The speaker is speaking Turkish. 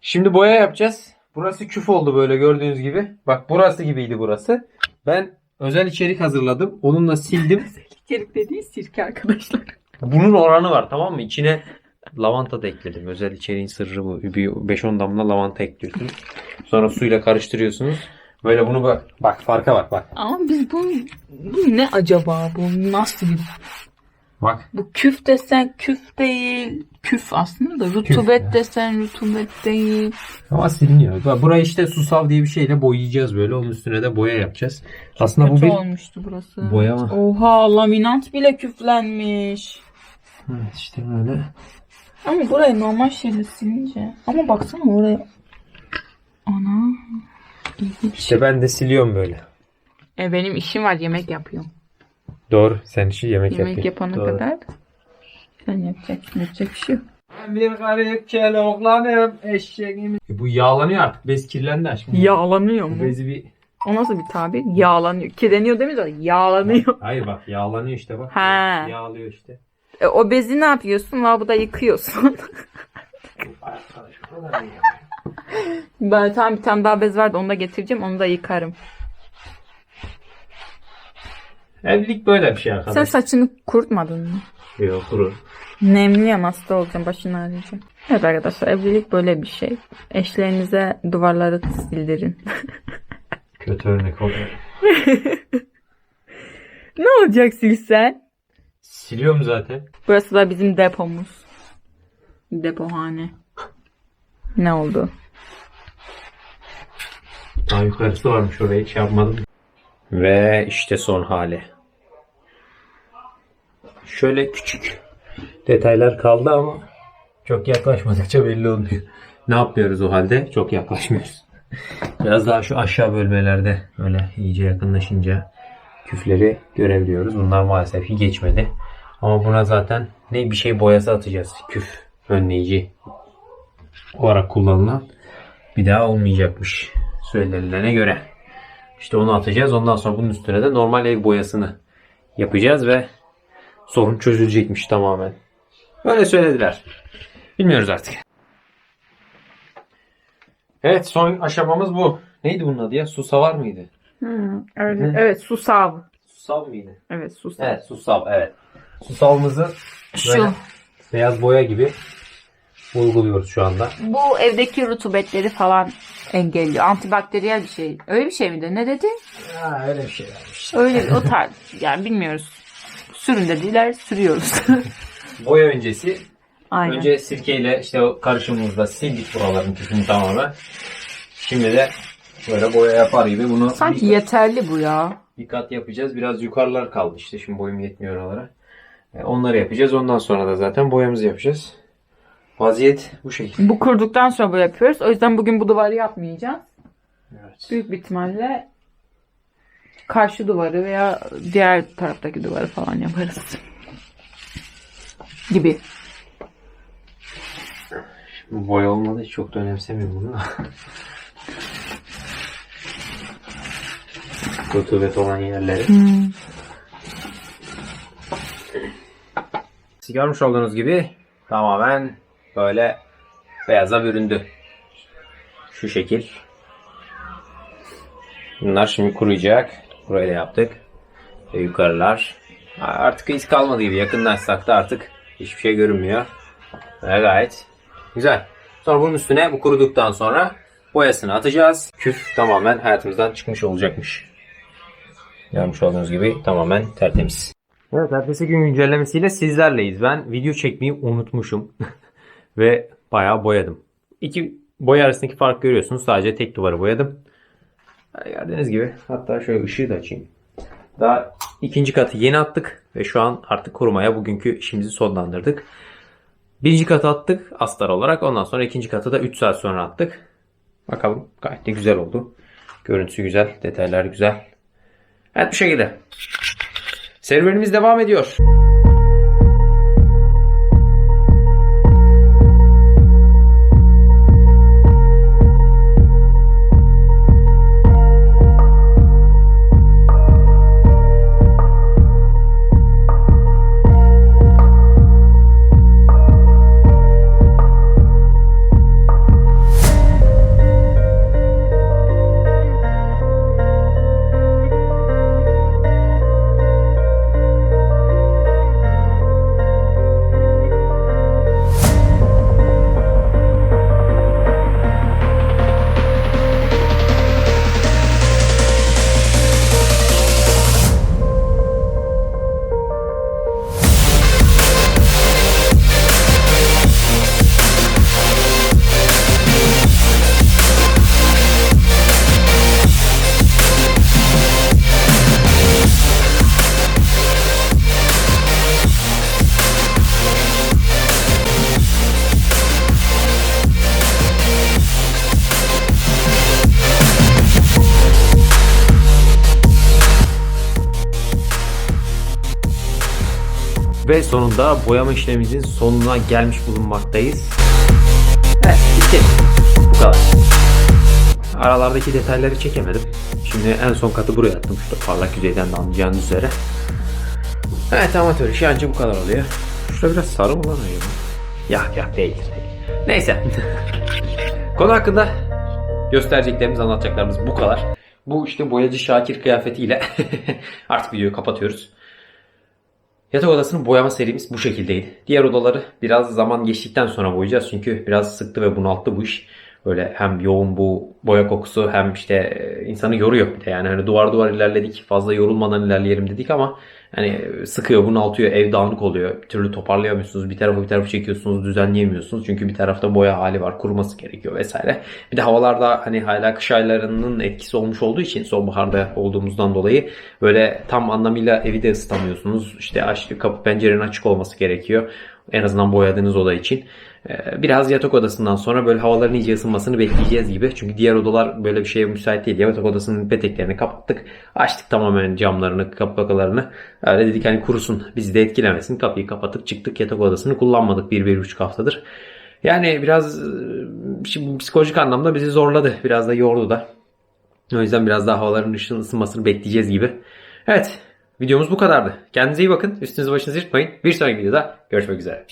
Şimdi boya yapacağız. Burası küf oldu böyle gördüğünüz gibi. Bak burası gibiydi burası. Ben özel içerik hazırladım. Onunla sildim. İçerik dediği sirke arkadaşlar. Bunun oranı var tamam mı? İçine lavanta da ekledim. Özel içeriğin sırrı bu. Bir 5-10 damla lavanta ekliyorsunuz. Sonra suyla karıştırıyorsunuz. Böyle bunu bak. Bak farka bak bak. Ama biz bu, bu ne acaba bu nasıl bir Bak. bu küf desen küf değil küf aslında da rutubet ya. desen rutubet değil Ama siliniyor. Burayı işte susav diye bir şeyle boyayacağız böyle. Onun üstüne de boya yapacağız. Aslında bu kötü bir olmuştu burası boyama. oha laminat bile küflenmiş Evet, işte böyle. ama burayı normal şeyle silince ama baksana oraya ana ilginç İşte ben de siliyorum böyle. e, benim işim var yemek yapıyorum Doğru. Sen işi yemek, yemek yapıyorsun. yapana Doğru. kadar sen yapacaksın yapacak bir şey yok Ben bir garip kel oğlanım eşeğimiz. E bu yağlanıyor artık. Bez kirlendi aşkım. yağlanıyor Bu mu? bezi bir... O nasıl bir tabir? Yağlanıyor. Kirleniyor demiyor da yağlanıyor. Hayır bak yağlanıyor işte bak. Ha. Yağlıyor işte. E, o bezi ne yapıyorsun? Lavaboda yıkıyorsun. Arkadaş kadar iyi. ben tamam bir tane daha bez vardı onu da getireceğim onu da yıkarım. Evlilik böyle bir şey Sen arkadaş. saçını kurutmadın mı? Yok kuru. Nemli ya hasta olacağım başını ağrıyacağım. Evet arkadaşlar evlilik böyle bir şey. Eşlerinize duvarları sildirin. Kötü örnek oluyor. ne olacak silsen? Siliyorum zaten. Burası da bizim depomuz. Depohane. Ne oldu? Daha yukarısı varmış oraya hiç yapmadım. Ve işte son hali. Şöyle küçük detaylar kaldı ama çok yaklaşmadıkça belli olmuyor. Ne yapıyoruz o halde? Çok yaklaşmıyoruz. Biraz daha şu aşağı bölmelerde öyle iyice yakınlaşınca küfleri görebiliyoruz. Bunlar maalesef ki geçmedi. Ama buna zaten ne bir şey boyası atacağız. Küf önleyici olarak kullanılan bir daha olmayacakmış söylenilene göre. İşte onu atacağız. Ondan sonra bunun üstüne de normal ev boyasını yapacağız ve sorun çözülecekmiş tamamen. Öyle söylediler. Bilmiyoruz artık. Evet son aşamamız bu. Neydi bunun adı ya? Susavar mıydı? öyle. Hı. Evet susav. Susav mıydı? Evet susav. Evet susav evet. Susavımızı Şu. beyaz boya gibi uyguluyoruz şu anda. Bu evdeki rutubetleri falan engelliyor. Antibakteriyel bir şey. Öyle bir şey miydi? Ne dedi? Ha, öyle bir şey varmış. Öyle o tarz. Yani bilmiyoruz. Sürün dediler, sürüyoruz. Boya öncesi Aynen. Önce sirkeyle işte o karışımımızla sildik buraların küfünü tamamen. Şimdi de böyle boya yapar gibi bunu Sanki bir, yeterli bu ya. bir kat yapacağız. Biraz yukarılar kaldı işte. Şimdi boyum yetmiyor oralara. E, Onları yapacağız. Ondan sonra da zaten boyamızı yapacağız. Vaziyet bu şekilde. Bu kurduktan sonra bu yapıyoruz. O yüzden bugün bu duvarı yapmayacağız. Evet. Büyük bir ihtimalle karşı duvarı veya diğer taraftaki duvarı falan yaparız. Gibi. Bu boya olmadı. Hiç çok da önemsemiyorum bunu da. Rutubet olan yerleri. Siz görmüş olduğunuz gibi tamamen böyle beyaza büründü. Şu şekil. Bunlar şimdi kuruyacak. Burayı da yaptık. Ve yukarılar. Artık iz kalmadı gibi. Yakınlaşsak da artık hiçbir şey görünmüyor. Ve gayet güzel. Sonra bunun üstüne bu kuruduktan sonra boyasını atacağız. Küf tamamen hayatımızdan çıkmış olacakmış. Görmüş olduğunuz gibi tamamen tertemiz. Evet ertesi gün güncellemesiyle sizlerleyiz. Ben video çekmeyi unutmuşum. Ve bayağı boyadım. İki boya arasındaki fark görüyorsunuz. Sadece tek duvarı boyadım. Gördüğünüz gibi hatta şöyle ışığı da açayım. Daha ikinci katı yeni attık ve şu an artık kurumaya bugünkü işimizi sonlandırdık. Birinci katı attık astar olarak. Ondan sonra ikinci katı da 3 saat sonra attık. Bakalım gayet de güzel oldu. Görüntüsü güzel, detaylar güzel. Evet bu şekilde. Serüvenimiz devam ediyor. Ve sonunda boyama işlemimizin sonuna gelmiş bulunmaktayız. Evet bitti. Bu kadar. Aralardaki detayları çekemedim. Şimdi en son katı buraya attım. Şurada parlak yüzeyden de anlayacağınız üzere. Evet amatör işi anca bu kadar oluyor. Şurada biraz sarı mı lan acaba? Yok değil. değil. Neyse. Konu hakkında göstereceklerimiz, anlatacaklarımız bu kadar. Bu işte boyacı Şakir kıyafetiyle artık videoyu kapatıyoruz. Yatak odasının boyama serimiz bu şekildeydi. Diğer odaları biraz zaman geçtikten sonra boyayacağız. Çünkü biraz sıktı ve bunalttı bu iş. Böyle hem yoğun bu boya kokusu hem işte e, insanı yoruyor bir de. Yani hani duvar duvar ilerledik fazla yorulmadan ilerleyelim dedik ama hani sıkıyor bunaltıyor ev dağınık oluyor. Bir türlü toparlayamıyorsunuz. Bir tarafı bir tarafı çekiyorsunuz düzenleyemiyorsunuz. Çünkü bir tarafta boya hali var kuruması gerekiyor vesaire. Bir de havalarda hani hala kış aylarının etkisi olmuş olduğu için sonbaharda olduğumuzdan dolayı böyle tam anlamıyla evi de ısıtamıyorsunuz. İşte aç, kapı pencerenin açık olması gerekiyor. En azından boyadığınız oda için. Ee, Biraz yatak odasından sonra böyle havaların iyice ısınmasını bekleyeceğiz gibi. Çünkü diğer odalar böyle bir şeye müsait değil. Yatak odasının peteklerini kapattık. Açtık tamamen camlarını, kapakalarını. Öyle dedik hani kurusun bizi de etkilemesin. Kapıyı kapatıp çıktık. Yatak odasını kullanmadık bir, bir buçuk haftadır. Yani biraz e, şimdi psikolojik anlamda bizi zorladı. Biraz da yordu da. O yüzden biraz daha havaların ışın ısınmasını bekleyeceğiz gibi. Evet videomuz bu kadardı. Kendinize iyi bakın. Üstünüzü başınızı yırtmayın. Bir sonraki videoda görüşmek üzere.